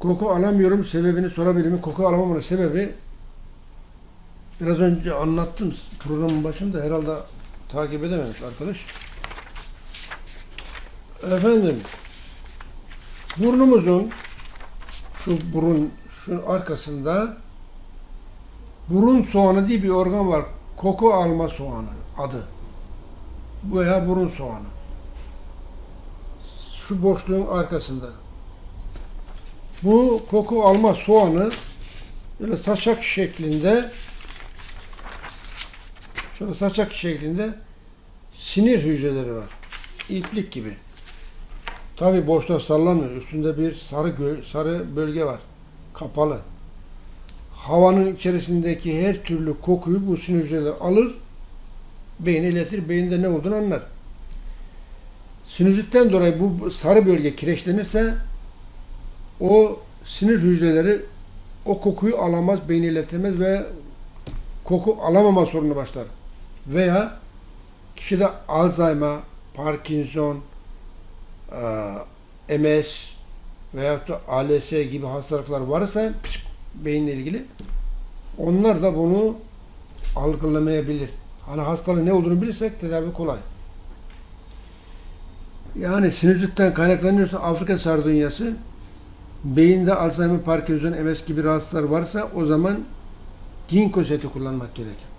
Koku alamıyorum sebebini sorabilir mi? Koku alamamın sebebi biraz önce anlattım programın başında herhalde takip edememiş arkadaş. Efendim burnumuzun şu burun şu arkasında burun soğanı diye bir organ var. Koku alma soğanı adı. Veya burun soğanı. Şu boşluğun arkasında. Bu koku alma soğanı böyle saçak şeklinde şöyle saçak şeklinde sinir hücreleri var. İplik gibi. Tabi boşta sallanmıyor. Üstünde bir sarı gö- sarı bölge var. Kapalı. Havanın içerisindeki her türlü kokuyu bu sinir hücreleri alır, beyne iletir. Beyinde ne olduğunu anlar. Sinüzitten dolayı bu sarı bölge kireçlenirse o sinir hücreleri o kokuyu alamaz, beyne iletemez ve koku alamama sorunu başlar. Veya kişide Alzheimer, Parkinson, MS veyahut da ALS gibi hastalıklar varsa beyinle ilgili onlar da bunu algılamayabilir. Hani hastalığın ne olduğunu bilirsek tedavi kolay. Yani sinüzitten kaynaklanıyorsa Afrika sardunyası beyinde Alzheimer, Parkinson, MS gibi rahatsızlıklar varsa o zaman ginkgo seti kullanmak gerekir.